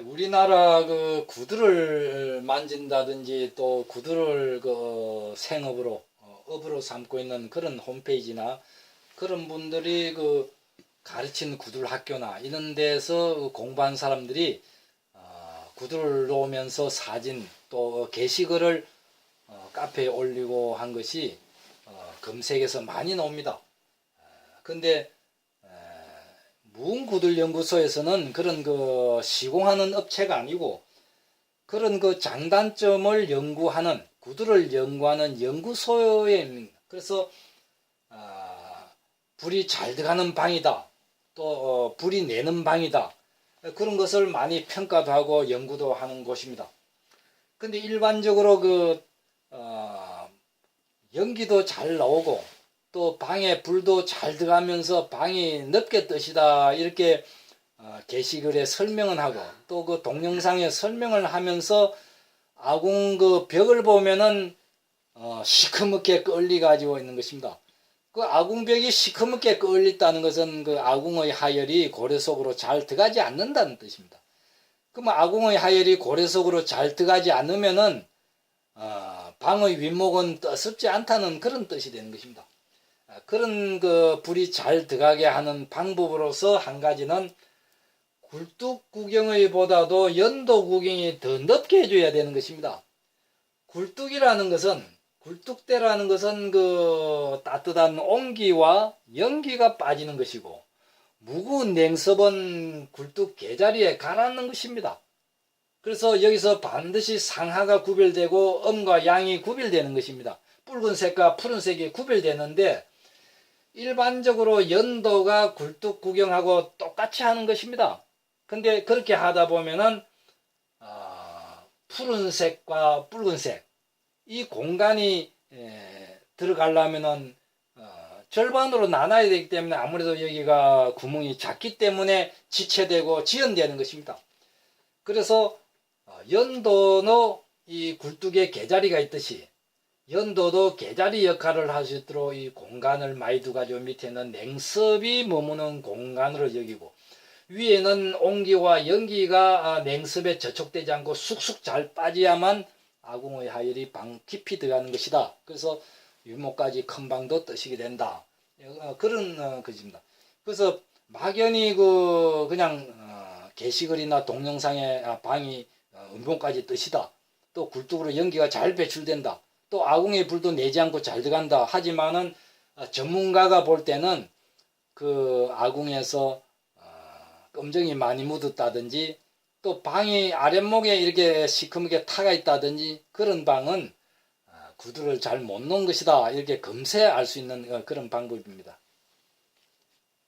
우리나라 그 구두를 만진다든지 또 구두를 그 생업으로 어, 업으로 삼고 있는 그런 홈페이지나 그런 분들이 그 가르치는 구두 학교나 이런 데서 그 공부한 사람들이 어, 구두를 놓으면서 사진 또 게시글을 어, 카페에 올리고 한 것이 어, 검색에서 많이 나옵니다. 어, 근데 무은구들 연구소에서는 그런 그 시공하는 업체가 아니고 그런 그 장단점을 연구하는 구두를 연구하는 연구소에 그래서 아, 불이 잘 들어가는 방이다 또 어, 불이 내는 방이다 그런 것을 많이 평가도 하고 연구도 하는 곳입니다. 근데 일반적으로 그 어, 연기도 잘 나오고 또 방에 불도 잘 들어가면서 방이 넓게 뜨시다 이렇게 어, 게시글에 설명을 하고 또 그 동영상에 설명을 하면서 아궁 그 벽을 보면은 어, 시커멓게 끌리 가지고 있는 것입니다. 그 아궁벽이 시커멓게 끌렸다는 것은 그 아궁의 하열이 고래 속으로 잘 들어가지 않는다는 뜻입니다. 그럼 아궁의 하열이 고래 속으로 잘 들어가지 않으면은 어, 방의 윗목은 떠습지 않다는 그런 뜻이 되는 것입니다. 아, 그런 그 불이 잘 들어가게 하는 방법으로서 한 가지는 굴뚝 구경의 보다도 연도 구경이 더 넓게 해줘야 되는 것입니다. 굴뚝이라는 것은 굴뚝대라는 것은 그 따뜻한 온기와 연기가 빠지는 것이고 무거운 냉섭은 굴뚝 개자리에 가라앉는 것입니다. 그래서 여기서 반드시 상하가 구별되고 음과 양이 구별되는 것입니다. 붉은색과 푸른색이 구별되는데 일반적으로 연도가 굴뚝 구경하고 똑같이 하는 것입니다. 근데 그렇게 하다 보면은 어, 푸른색과 붉은색 이 공간이 에, 들어가려면은 어, 절반으로 나눠야 되기 때문에 아무래도 여기가 구멍이 작기 때문에 지체되고 지연되는 것입니다. 그래서 어, 연도는 이 굴뚝에 개자리가 있듯이 연도도 개자리 역할을 할 수 있도록 이 공간을 많이 두가지고 밑에는 냉섭이 머무는 공간으로 여기고 위에는 온기와 연기가 아, 냉섭에 저촉되지 않고 쑥쑥 잘 빠져야만 아궁의 하열이 방 깊이 들어가는 것이다. 그래서 유목까지 큰 방도 뜨시게 된다. 어, 그런 어, 것입니다. 그래서 막연히 그 그냥 어, 게시글이나 동영상에 아, 방이 어, 음봉까지 뜨시다. 또 굴뚝으로 연기가 잘 배출된다. 또 아궁의 불도 내지 않고 잘 들어간다. 하지만은 어, 전문가가 볼 때는 그 아궁에서 어, 끔정이 많이 묻었다든지 또 방이 아랫목에 이렇게 시커멓게 타가 있다든지 그런 방은 어, 구두를 잘 못 놓은 것이다. 이렇게 금세 알 수 있는 어, 그런 방법입니다.